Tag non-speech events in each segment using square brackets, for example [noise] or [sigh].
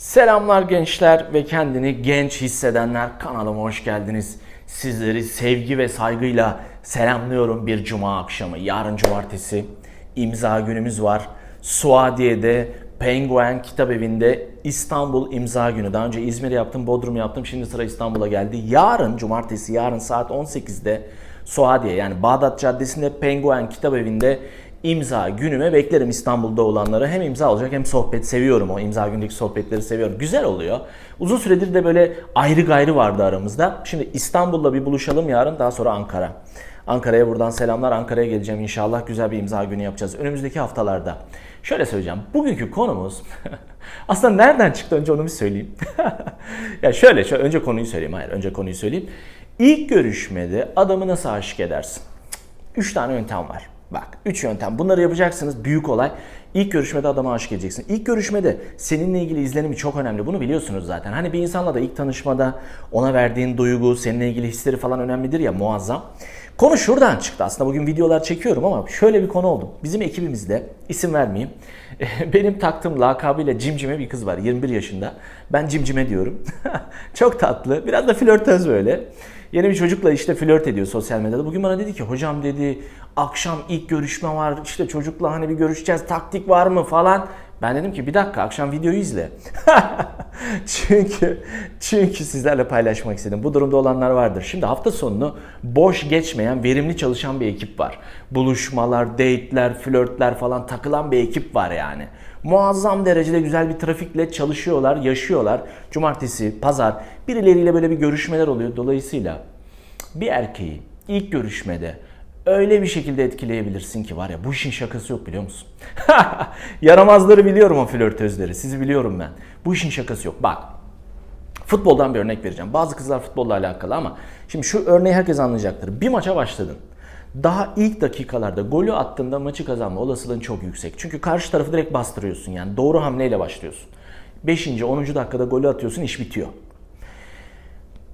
Selamlar gençler ve kendini genç hissedenler kanalıma hoş geldiniz. Sizleri sevgi ve saygıyla selamlıyorum bir cuma akşamı. Yarın cumartesi imza günümüz var. Suadiye'de Penguin Kitap Evi'nde İstanbul imza günü. Daha önce İzmir yaptım, Bodrum yaptım. Şimdi sıra İstanbul'a geldi. Yarın cumartesi yarın saat 18'de Suadiye yani Bağdat Caddesi'nde Penguin Kitap Evi'nde imza günüme beklerim İstanbul'da olanları. Hem imza olacak hem sohbet seviyorum o imza gündeki sohbetleri seviyorum. Güzel oluyor. Uzun süredir de böyle ayrı gayrı vardı aramızda. Şimdi İstanbul'da bir buluşalım yarın daha sonra Ankara. Ankara'ya buradan selamlar. Ankara'ya geleceğim inşallah. Güzel bir imza günü yapacağız. Önümüzdeki haftalarda. Şöyle söyleyeceğim. Bugünkü konumuz [laughs] aslında nereden çıktı önce onu bir söyleyeyim. [laughs] ya şöyle, şöyle önce konuyu söyleyeyim. Hayır, önce konuyu söyleyeyim. İlk görüşmede adamı nasıl aşık edersin? Üç tane yöntem var. Bak üç yöntem. Bunları yapacaksınız. Büyük olay. İlk görüşmede adama aşık edeceksin. İlk görüşmede seninle ilgili izlenimi çok önemli. Bunu biliyorsunuz zaten. Hani bir insanla da ilk tanışmada ona verdiğin duygu, seninle ilgili hisleri falan önemlidir ya muazzam. Konu şuradan çıktı. Aslında bugün videolar çekiyorum ama şöyle bir konu oldu. Bizim ekibimizde isim vermeyeyim. [laughs] Benim taktığım lakabıyla Cimcime bir kız var 21 yaşında. Ben Cimcime diyorum. [laughs] çok tatlı. Biraz da flörtöz böyle. Yeni bir çocukla işte flört ediyor sosyal medyada. Bugün bana dedi ki hocam dedi akşam ilk görüşme var işte çocukla hani bir görüşeceğiz taktik var mı falan. Ben dedim ki bir dakika akşam videoyu izle. [laughs] çünkü çünkü sizlerle paylaşmak istedim. Bu durumda olanlar vardır. Şimdi hafta sonunu boş geçmeyen, verimli çalışan bir ekip var. Buluşmalar, date'ler, flörtler falan takılan bir ekip var yani. Muazzam derecede güzel bir trafikle çalışıyorlar, yaşıyorlar. Cumartesi, pazar birileriyle böyle bir görüşmeler oluyor. Dolayısıyla bir erkeği ilk görüşmede öyle bir şekilde etkileyebilirsin ki var ya bu işin şakası yok biliyor musun? [laughs] Yaramazları biliyorum o flörtözleri. Sizi biliyorum ben. Bu işin şakası yok. Bak futboldan bir örnek vereceğim. Bazı kızlar futbolla alakalı ama şimdi şu örneği herkes anlayacaktır. Bir maça başladın. Daha ilk dakikalarda golü attığında maçı kazanma olasılığın çok yüksek. Çünkü karşı tarafı direkt bastırıyorsun yani. Doğru hamleyle başlıyorsun. 5. 10. dakikada golü atıyorsun iş bitiyor.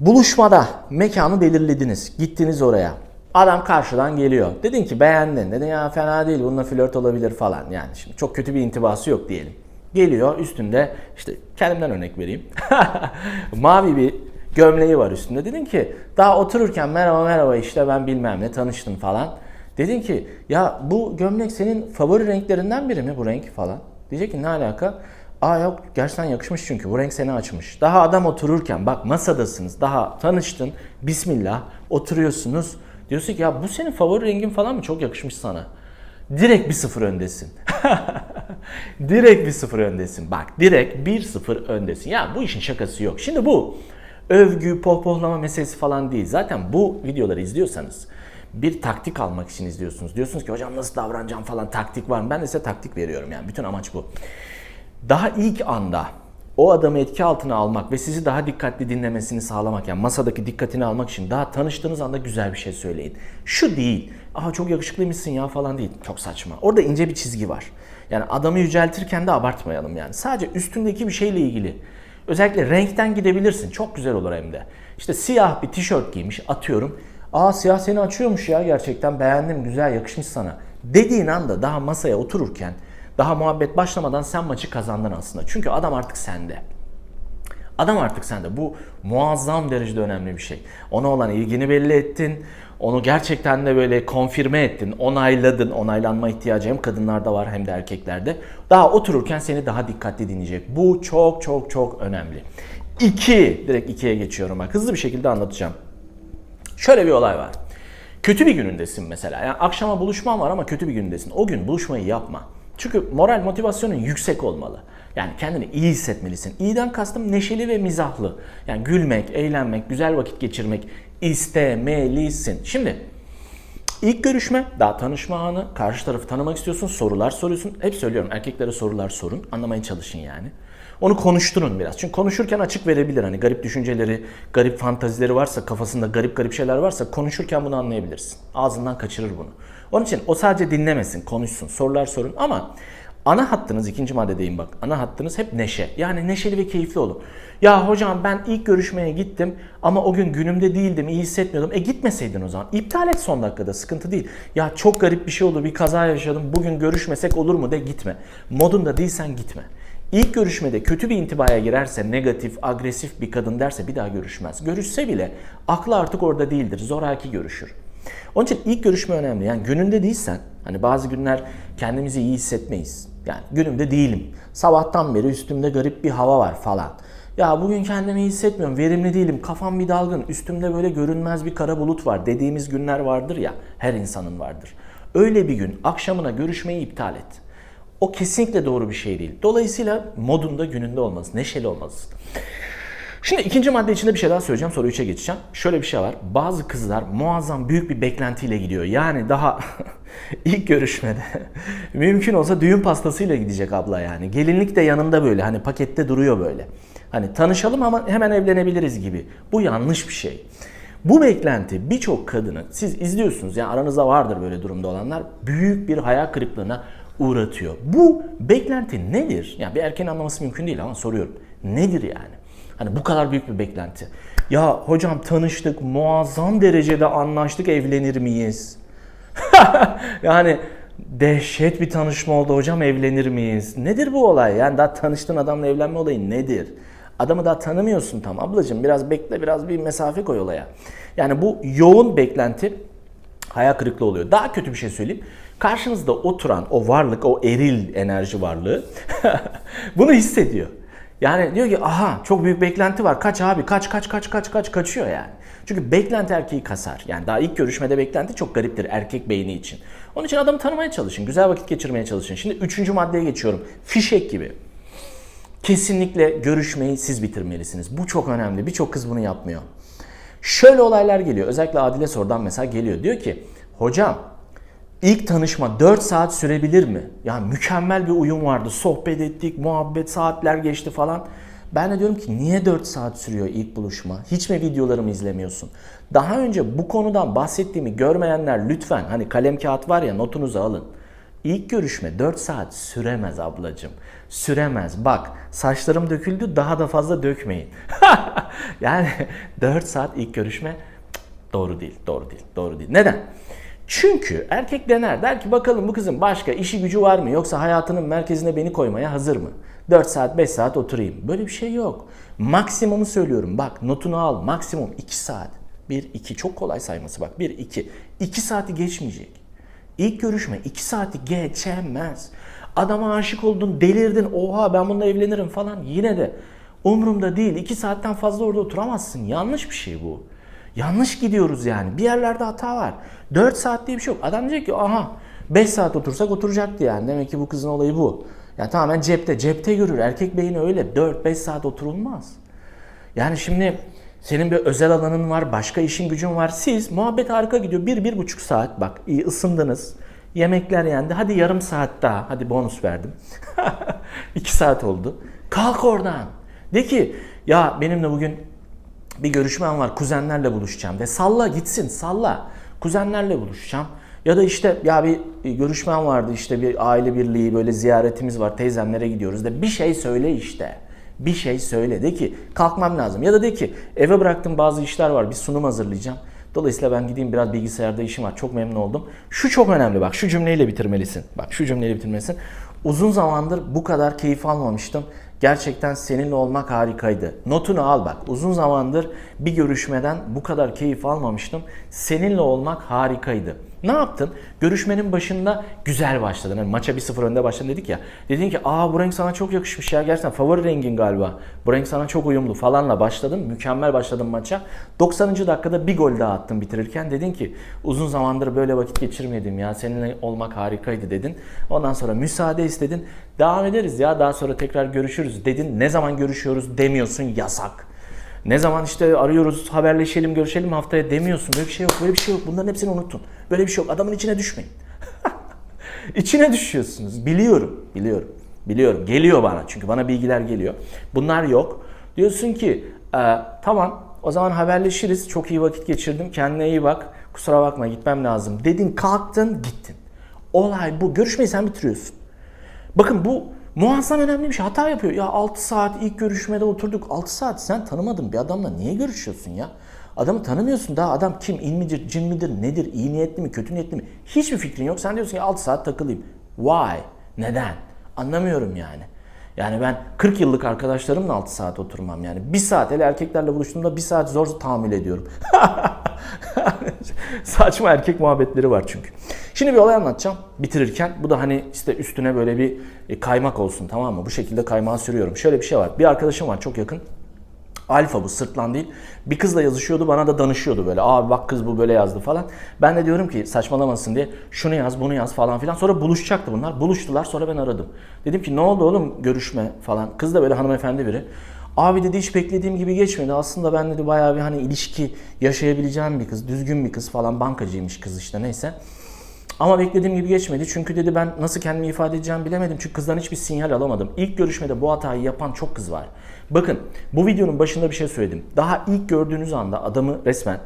Buluşmada mekanı belirlediniz. Gittiniz oraya. Adam karşıdan geliyor. Dedin ki beğendin. Dedin ya fena değil bununla flört olabilir falan. Yani şimdi çok kötü bir intibası yok diyelim. Geliyor üstünde işte kendimden örnek vereyim. [laughs] Mavi bir gömleği var üstünde. Dedin ki daha otururken merhaba merhaba işte ben bilmem ne tanıştım falan. Dedin ki ya bu gömlek senin favori renklerinden biri mi bu renk falan. Diyecek ki ne alaka? Aa yok gerçekten yakışmış çünkü bu renk seni açmış. Daha adam otururken bak masadasınız daha tanıştın bismillah oturuyorsunuz. Diyorsun ki ya bu senin favori rengin falan mı çok yakışmış sana. Direkt bir sıfır öndesin. [laughs] direkt bir sıfır öndesin. Bak direkt bir sıfır öndesin. Ya bu işin şakası yok. Şimdi bu övgü, pohpohlama meselesi falan değil. Zaten bu videoları izliyorsanız bir taktik almak için izliyorsunuz. Diyorsunuz ki hocam nasıl davranacağım falan taktik var mı? Ben de size taktik veriyorum yani. Bütün amaç bu. Daha ilk anda o adamı etki altına almak ve sizi daha dikkatli dinlemesini sağlamak yani masadaki dikkatini almak için daha tanıştığınız anda güzel bir şey söyleyin. Şu değil. Aha çok yakışıklıymışsın ya falan değil. Çok saçma. Orada ince bir çizgi var. Yani adamı yüceltirken de abartmayalım yani. Sadece üstündeki bir şeyle ilgili. Özellikle renkten gidebilirsin. Çok güzel olur hem de. İşte siyah bir tişört giymiş atıyorum. Aa siyah seni açıyormuş ya gerçekten beğendim güzel yakışmış sana. Dediğin anda daha masaya otururken daha muhabbet başlamadan sen maçı kazandın aslında. Çünkü adam artık sende. Adam artık sende. Bu muazzam derecede önemli bir şey. Ona olan ilgini belli ettin. Onu gerçekten de böyle konfirme ettin, onayladın. Onaylanma ihtiyacı hem kadınlarda var hem de erkeklerde. Daha otururken seni daha dikkatli dinleyecek. Bu çok çok çok önemli. İki, direkt ikiye geçiyorum bak. Hızlı bir şekilde anlatacağım. Şöyle bir olay var. Kötü bir günündesin mesela. Yani akşama buluşman var ama kötü bir günündesin. O gün buluşmayı yapma. Çünkü moral motivasyonun yüksek olmalı. Yani kendini iyi hissetmelisin. İyiden kastım neşeli ve mizahlı. Yani gülmek, eğlenmek, güzel vakit geçirmek istemelisin. Şimdi ilk görüşme, daha tanışma anı, karşı tarafı tanımak istiyorsun, sorular soruyorsun. Hep söylüyorum erkeklere sorular sorun, anlamaya çalışın yani. Onu konuşturun biraz. Çünkü konuşurken açık verebilir. Hani garip düşünceleri, garip fantazileri varsa, kafasında garip garip şeyler varsa konuşurken bunu anlayabilirsin. Ağzından kaçırır bunu. Onun için o sadece dinlemesin, konuşsun, sorular sorun ama ana hattınız ikinci maddedeyim bak. Ana hattınız hep neşe. Yani neşeli ve keyifli olun. Ya hocam ben ilk görüşmeye gittim ama o gün günümde değildim, iyi hissetmiyordum. E gitmeseydin o zaman. İptal et son dakikada sıkıntı değil. Ya çok garip bir şey oldu, bir kaza yaşadım. Bugün görüşmesek olur mu de gitme. Modunda değilsen gitme. İlk görüşmede kötü bir intibaya girerse, negatif, agresif bir kadın derse bir daha görüşmez. Görüşse bile aklı artık orada değildir. Zoraki görüşür. Onun için ilk görüşme önemli. Yani gününde değilsen, hani bazı günler kendimizi iyi hissetmeyiz. Yani günümde değilim. Sabahtan beri üstümde garip bir hava var falan. Ya bugün kendimi iyi hissetmiyorum, verimli değilim, kafam bir dalgın, üstümde böyle görünmez bir kara bulut var dediğimiz günler vardır ya, her insanın vardır. Öyle bir gün akşamına görüşmeyi iptal et. O kesinlikle doğru bir şey değil. Dolayısıyla modunda gününde olması, neşeli olması. Şimdi ikinci madde içinde bir şey daha söyleyeceğim sonra üçe geçeceğim. Şöyle bir şey var. Bazı kızlar muazzam büyük bir beklentiyle gidiyor. Yani daha [laughs] ilk görüşmede [laughs] mümkün olsa düğün pastasıyla gidecek abla yani. Gelinlik de yanında böyle hani pakette duruyor böyle. Hani tanışalım ama hemen evlenebiliriz gibi. Bu yanlış bir şey. Bu beklenti birçok kadını siz izliyorsunuz yani aranızda vardır böyle durumda olanlar büyük bir hayal kırıklığına uğratıyor. Bu beklenti nedir? Yani bir erkeğin anlaması mümkün değil ama soruyorum. Nedir yani? Hani bu kadar büyük bir beklenti. Ya hocam tanıştık, muazzam derecede anlaştık, evlenir miyiz? [laughs] yani dehşet bir tanışma oldu hocam evlenir miyiz? Nedir bu olay? Yani daha tanıştığın adamla evlenme olayı nedir? Adamı daha tanımıyorsun tam ablacığım biraz bekle biraz bir mesafe koy olaya. Yani bu yoğun beklenti hayal kırıklığı oluyor. Daha kötü bir şey söyleyeyim. Karşınızda oturan o varlık, o eril enerji varlığı [laughs] bunu hissediyor. Yani diyor ki aha çok büyük beklenti var. Kaç abi kaç kaç kaç kaç kaç kaçıyor yani. Çünkü beklenti erkeği kasar. Yani daha ilk görüşmede beklenti çok gariptir erkek beyni için. Onun için adamı tanımaya çalışın. Güzel vakit geçirmeye çalışın. Şimdi üçüncü maddeye geçiyorum. Fişek gibi. Kesinlikle görüşmeyi siz bitirmelisiniz. Bu çok önemli. Birçok kız bunu yapmıyor. Şöyle olaylar geliyor. Özellikle Adile Sor'dan mesela geliyor. Diyor ki hocam ilk tanışma 4 saat sürebilir mi? Ya mükemmel bir uyum vardı. Sohbet ettik, muhabbet, saatler geçti falan. Ben de diyorum ki niye 4 saat sürüyor ilk buluşma? Hiç mi videolarımı izlemiyorsun? Daha önce bu konudan bahsettiğimi görmeyenler lütfen hani kalem kağıt var ya notunuzu alın. İlk görüşme 4 saat süremez ablacığım. Süremez. Bak saçlarım döküldü daha da fazla dökmeyin. [laughs] yani 4 saat ilk görüşme doğru değil, doğru değil, doğru değil. Neden? Çünkü erkek dener der ki bakalım bu kızın başka işi gücü var mı yoksa hayatının merkezine beni koymaya hazır mı? 4 saat 5 saat oturayım. Böyle bir şey yok. Maksimumu söylüyorum bak notunu al maksimum 2 saat. 1 2 çok kolay sayması bak 1 2 2 saati geçmeyecek. İlk görüşme 2 saati geçemez. Adama aşık oldun, delirdin, oha ben bununla evlenirim falan yine de umurumda değil. 2 saatten fazla orada oturamazsın. Yanlış bir şey bu. Yanlış gidiyoruz yani. Bir yerlerde hata var. 4 saat diye bir şey yok. Adam diyecek ki aha 5 saat otursak oturacaktı yani. Demek ki bu kızın olayı bu. Yani tamamen cepte. Cepte görür. Erkek beyni öyle. 4-5 saat oturulmaz. Yani şimdi senin bir özel alanın var, başka işin gücün var. Siz muhabbet harika gidiyor. Bir, bir buçuk saat bak iyi ısındınız. Yemekler yendi. Hadi yarım saat daha. Hadi bonus verdim. [laughs] İki saat oldu. Kalk oradan. De ki ya benimle bugün bir görüşmem var. Kuzenlerle buluşacağım. Ve salla gitsin salla. Kuzenlerle buluşacağım. Ya da işte ya bir görüşmem vardı işte bir aile birliği böyle ziyaretimiz var. Teyzemlere gidiyoruz de bir şey söyle işte bir şey söyle. De ki kalkmam lazım. Ya da de ki eve bıraktım bazı işler var. Bir sunum hazırlayacağım. Dolayısıyla ben gideyim biraz bilgisayarda işim var. Çok memnun oldum. Şu çok önemli bak. Şu cümleyle bitirmelisin. Bak şu cümleyle bitirmelisin. Uzun zamandır bu kadar keyif almamıştım. Gerçekten seninle olmak harikaydı. Notunu al bak. Uzun zamandır bir görüşmeden bu kadar keyif almamıştım. Seninle olmak harikaydı. Ne yaptın? Görüşmenin başında güzel başladın. Hani maça 1-0 önde başladın dedik ya. Dedin ki aa bu renk sana çok yakışmış ya. Gerçekten favori rengin galiba. Bu renk sana çok uyumlu falanla başladın. Mükemmel başladın maça. 90. dakikada bir gol daha attın bitirirken. Dedin ki uzun zamandır böyle vakit geçirmedim ya. Seninle olmak harikaydı dedin. Ondan sonra müsaade istedin. Devam ederiz ya daha sonra tekrar görüşürüz dedin. Ne zaman görüşüyoruz demiyorsun yasak. Ne zaman işte arıyoruz, haberleşelim, görüşelim haftaya demiyorsun. Böyle bir şey yok, böyle bir şey yok. Bunların hepsini unuttun. Böyle bir şey yok. Adamın içine düşmeyin. [laughs] içine düşüyorsunuz. Biliyorum, biliyorum. Biliyorum. Geliyor bana çünkü bana bilgiler geliyor. Bunlar yok. Diyorsun ki e, tamam o zaman haberleşiriz. Çok iyi vakit geçirdim. Kendine iyi bak. Kusura bakma gitmem lazım. Dedin kalktın gittin. Olay bu. Görüşmeyi sen bitiriyorsun. Bakın bu muazzam önemli bir şey. Hata yapıyor. Ya 6 saat ilk görüşmede oturduk. 6 saat sen tanımadın bir adamla niye görüşüyorsun ya? Adamı tanımıyorsun daha adam kim, in midir, cin midir, nedir, iyi niyetli mi, kötü niyetli mi? Hiçbir fikrin yok. Sen diyorsun ki 6 saat takılayım. Why? Neden? Anlamıyorum yani. Yani ben 40 yıllık arkadaşlarımla 6 saat oturmam yani. Bir saat hele erkeklerle buluştuğumda bir saat zor tahammül ediyorum. [laughs] Saçma erkek muhabbetleri var çünkü. Şimdi bir olay anlatacağım bitirirken. Bu da hani işte üstüne böyle bir e, kaymak olsun tamam mı? Bu şekilde kaymağı sürüyorum. Şöyle bir şey var. Bir arkadaşım var çok yakın. Alfa bu sırtlan değil. Bir kızla yazışıyordu bana da danışıyordu böyle. Abi bak kız bu böyle yazdı falan. Ben de diyorum ki saçmalamasın diye şunu yaz bunu yaz falan filan. Sonra buluşacaktı bunlar. Buluştular sonra ben aradım. Dedim ki ne oldu oğlum görüşme falan. Kız da böyle hanımefendi biri. Abi dedi hiç beklediğim gibi geçmedi. Aslında ben dedi bayağı bir hani ilişki yaşayabileceğim bir kız. Düzgün bir kız falan. Bankacıymış kız işte neyse. Ama beklediğim gibi geçmedi. Çünkü dedi ben nasıl kendimi ifade edeceğimi bilemedim. Çünkü kızdan hiçbir sinyal alamadım. İlk görüşmede bu hatayı yapan çok kız var. Bakın bu videonun başında bir şey söyledim. Daha ilk gördüğünüz anda adamı resmen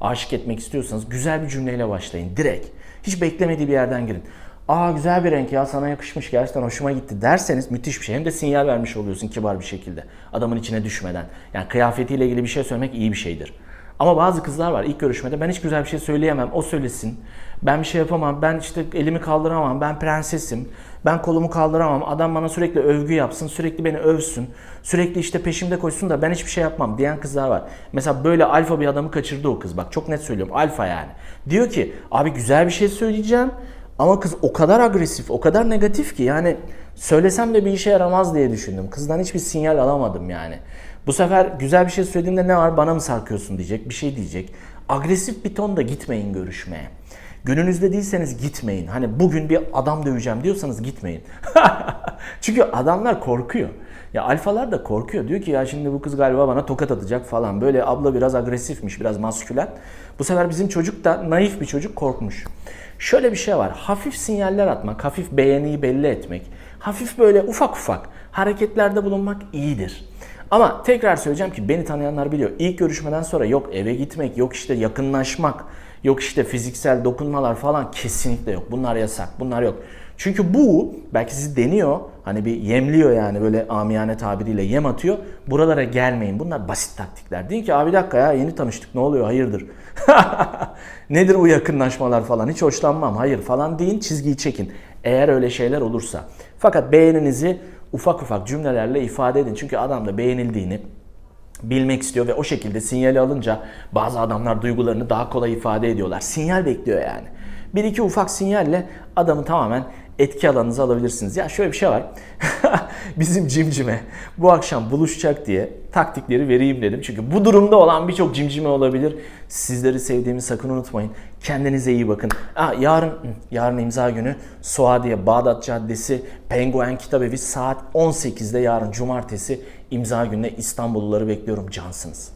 aşık etmek istiyorsanız güzel bir cümleyle başlayın. Direkt. Hiç beklemediği bir yerden girin. Aa güzel bir renk ya sana yakışmış gerçekten hoşuma gitti derseniz müthiş bir şey. Hem de sinyal vermiş oluyorsun kibar bir şekilde. Adamın içine düşmeden. Yani kıyafetiyle ilgili bir şey söylemek iyi bir şeydir. Ama bazı kızlar var ilk görüşmede ben hiç güzel bir şey söyleyemem o söylesin. Ben bir şey yapamam ben işte elimi kaldıramam ben prensesim. Ben kolumu kaldıramam adam bana sürekli övgü yapsın sürekli beni övsün. Sürekli işte peşimde koşsun da ben hiçbir şey yapmam diyen kızlar var. Mesela böyle alfa bir adamı kaçırdı o kız bak çok net söylüyorum alfa yani. Diyor ki abi güzel bir şey söyleyeceğim ama kız o kadar agresif o kadar negatif ki yani söylesem de bir işe yaramaz diye düşündüm. Kızdan hiçbir sinyal alamadım yani. Bu sefer güzel bir şey söylediğimde ne var bana mı sarkıyorsun diyecek bir şey diyecek. Agresif bir tonda gitmeyin görüşmeye. Gününüzde değilseniz gitmeyin. Hani bugün bir adam döveceğim diyorsanız gitmeyin. [laughs] Çünkü adamlar korkuyor. Ya alfalar da korkuyor. Diyor ki ya şimdi bu kız galiba bana tokat atacak falan. Böyle abla biraz agresifmiş, biraz maskülen. Bu sefer bizim çocuk da naif bir çocuk korkmuş. Şöyle bir şey var. Hafif sinyaller atmak, hafif beğeniyi belli etmek, hafif böyle ufak ufak hareketlerde bulunmak iyidir. Ama tekrar söyleyeceğim ki beni tanıyanlar biliyor. İlk görüşmeden sonra yok eve gitmek, yok işte yakınlaşmak, yok işte fiziksel dokunmalar falan kesinlikle yok. Bunlar yasak, bunlar yok. Çünkü bu belki sizi deniyor, hani bir yemliyor yani böyle amiyane tabiriyle yem atıyor. Buralara gelmeyin. Bunlar basit taktikler. Deyin ki abi dakika ya yeni tanıştık ne oluyor hayırdır? [laughs] Nedir bu yakınlaşmalar falan hiç hoşlanmam hayır falan deyin çizgiyi çekin. Eğer öyle şeyler olursa. Fakat beğeninizi ufak ufak cümlelerle ifade edin. Çünkü adam da beğenildiğini bilmek istiyor ve o şekilde sinyali alınca bazı adamlar duygularını daha kolay ifade ediyorlar. Sinyal bekliyor yani. Bir iki ufak sinyalle adamı tamamen etki alanınıza alabilirsiniz. Ya şöyle bir şey var. [laughs] Bizim cimcime bu akşam buluşacak diye taktikleri vereyim dedim. Çünkü bu durumda olan birçok cimcime olabilir. Sizleri sevdiğimi sakın unutmayın. Kendinize iyi bakın. Aa, yarın yarın imza günü Suadiye Bağdat Caddesi Penguen Kitabevi saat 18'de yarın cumartesi imza gününe İstanbulluları bekliyorum. Cansınız.